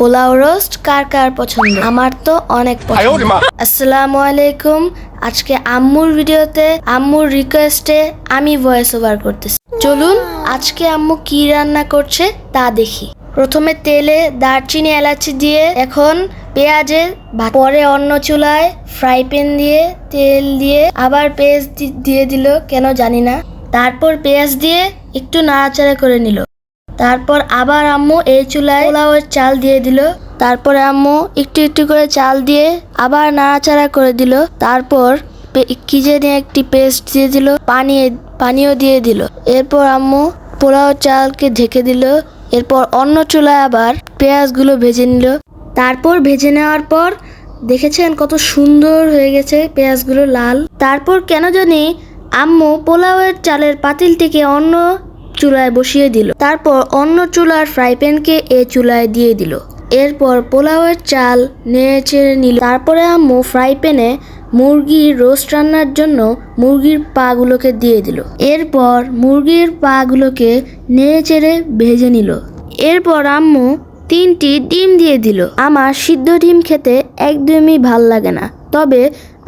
Pulao roast কার কার পছন্দ? আমার তো অনেক পছন্দ। আসসালামু আলাইকুম। আজকে আম্মুর ভিডিওতে আম্মুর রিকোয়েস্টে আমি ভয়েস ওভার করতেছি। চলুন আজকে আম্মু কি রান্না করছে তা দেখি। প্রথমে তেলে দারচিনি এলাচি দিয়ে এখন পেঁয়াজে পরে অন্য চুলায় ফ্রাই প্যান দিয়ে তেল দিয়ে আবার পেঁয়াজ দিয়ে দিল কেন জানি না। তারপর পেঁয়াজ দিয়ে একটু নাড়াচাড়া করে নিল। তারপর আবার আম্মু এই চুলায় পোলাওয়ের চাল দিয়ে দিল। তারপরে আম্মু একটু একটু করে চাল দিয়ে আবার নাড়াচাড়া করে দিল। তারপর কি জানি একটি পেস্ট দিয়ে দিল, পানি পানিও দিয়ে দিল। এরপর আম্মু পোলাও চালকে ঢেকে দিল। এরপর অন্য চুলায় আবার পেঁয়াজগুলো ভেজে নিল। তারপর ভেজে নেওয়ার পর দেখেছেন কত সুন্দর হয়ে গেছে পেঁয়াজগুলো লাল। তারপর কেন জানি আম্মু পোলাওয়ের চালের পাতিলটিকে অন্য চুলায় বসিয়ে দিল। তারপর অন্য চুলার ফ্রাই প্যানকে এ চুলায় দিয়ে দিল। এরপর পোলাওয়ের চাল নেড়ে চেড়ে নিল। তারপরে আম্মু ফ্রাই প্যানে মুরগির রোস্ট রান্নার জন্য মুরগির পাগুলোকে দিয়ে দিল। এরপর মুরগির পাগুলোকে নেড়ে চেড়ে ভেজে নিল। এরপর আম্মু তিনটি ডিম দিয়ে দিল। আমার সিদ্ধ ডিম খেতে একদমই ভালো লাগে না। তবে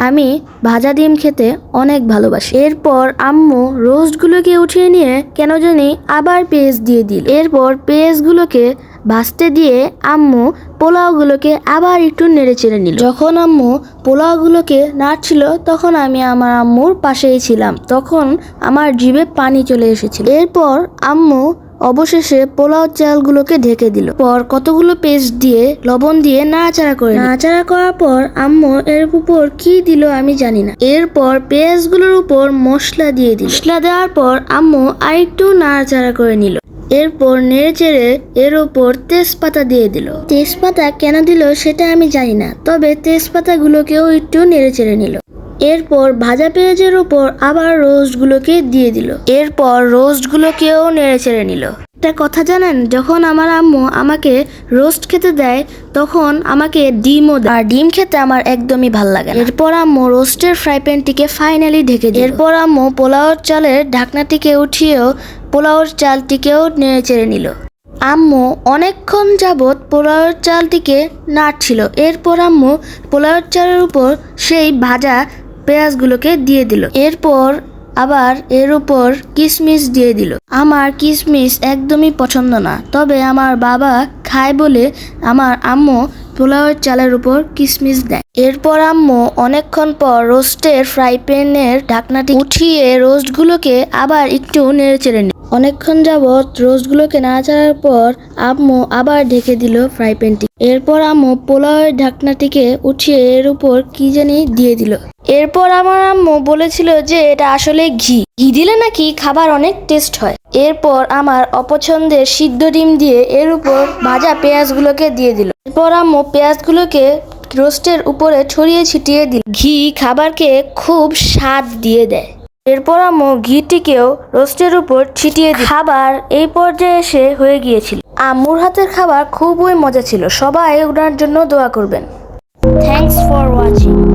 আমি ভাজা ডিম খেতে অনেক ভালোবাসি। এরপর আম্মু রোস্টগুলোকে উঠিয়ে নিয়ে কেন জানি আবার পেঁয়াজ দিয়ে দিল। এরপর পেঁয়াজগুলোকে ভাজতে দিয়ে আম্মু পোলাওগুলোকে আবার একটু নেড়ে চেড়ে নিল। যখন আম্মু পোলাওগুলোকে নাড়ছিল, তখন আমি আমার আম্মুর পাশেই ছিলাম। তখন আমার জিভে পানি চলে এসেছিল। এরপর আম্মু অবশেষে পোলাও চালগুলোকে ঢেকে দিল। পর কতগুলো পেস্ট দিয়ে লবণ দিয়ে নাড়াচাড়া করে। নাড়াচাড়া করার পর আম্মু এর উপর কি দিল আমি জানি না। এরপর পেঁয়াজগুলোর উপর মশলা দিয়ে দিল। মশলা দেওয়ার পর আম্মু আরেকটু নাড়াচাড়া করে নিল। এরপর নেড়ে চেড়ে এর উপর তেজপাতা দিয়ে দিল। তেজপাতা কেন দিল সেটা আমি জানি না তবে তেজপাতাগুলোকেও একটু নেড়ে চেড়ে নিল। এরপর ভাজা পেঁয়াজের উপর আবার রোস্টগুলোকে দিয়ে দিল। এরপর রোস্টগুলোকেও নেড়ে চেড়ে নিল। একটা কথা জানেন, যখন আমার আম্মু আমাকে রোস্ট খেতে দেয়, তখন আমাকে ডিমও দেয়। আর ডিম খেতে আমার একদমই ভালো লাগে এরপর আম্মু রোস্টের ফ্রাই প্যানটিকে ফাইনালি ঢেকে দিল। এরপর আম্মু পোলাওর চালের ঢাকনাটিকে উঠিয়েও পোলাওর চালটিকেও নেড়ে চেড়ে নিল। আম্মু অনেকক্ষণ যাবৎ পোলাওয়ের চালটিকে নাড়ছিল। এরপর আম্মু পোলাওয়ের চালের উপর সেই ভাজা পেঁয়াজগুলোকে দিয়ে দিল। এরপর আবার এর উপর কিশমিশ দিয়ে দিল। আমার কিশমিশ একদমই পছন্দ না, তবে আমার বাবা খায় বলে আমার আম্মু পোলাওয়ের চালের উপর কিশমিশ দেয়। এরপর আম্মু অনেকক্ষণ পর রোস্টের ফ্রাই প্যানের ঢাকনাটি উঠিয়ে রোস্টগুলোকে আবার একটু নেড়ে চেড়ে নিল। অনেকক্ষণ যাবৎ রোস্টগুলোকে নাড়াচাড়ার পর আম্মু আবার ঢেকে দিল ফ্রাই প্যানটি। এরপর আম্মু পোলাওয়ের ঢাকনাটিকে উঠিয়ে এর উপর কি জানি দিয়ে দিল। এরপর আমার আম্মু বলেছিল যে এটা আসলে ঘি। ঘি দিলে নাকি খাবার অনেক টেস্ট হয়। এরপর আমার অপছন্দের সিদ্ধ ডিম দিয়ে এর উপর ভাজা পেঁয়াজগুলোকে দিয়ে দিল। এরপর আম্মু পেঁয়াজগুলোকে রোস্টের উপরে ছড়িয়ে ছিটিয়ে দিল। ঘি খাবারকে খুব স্বাদ দিয়ে দেয়। এরপর আম্মু ঘিটিকেও রোস্টের উপর ছিটিয়ে খাবার এই পর্যায়ে এসে হয়ে গিয়েছিল। আম্মুর হাতের খাবার খুবই মজা ছিল। সবাই ওনার জন্য দোয়া করবেন। Thanks for watching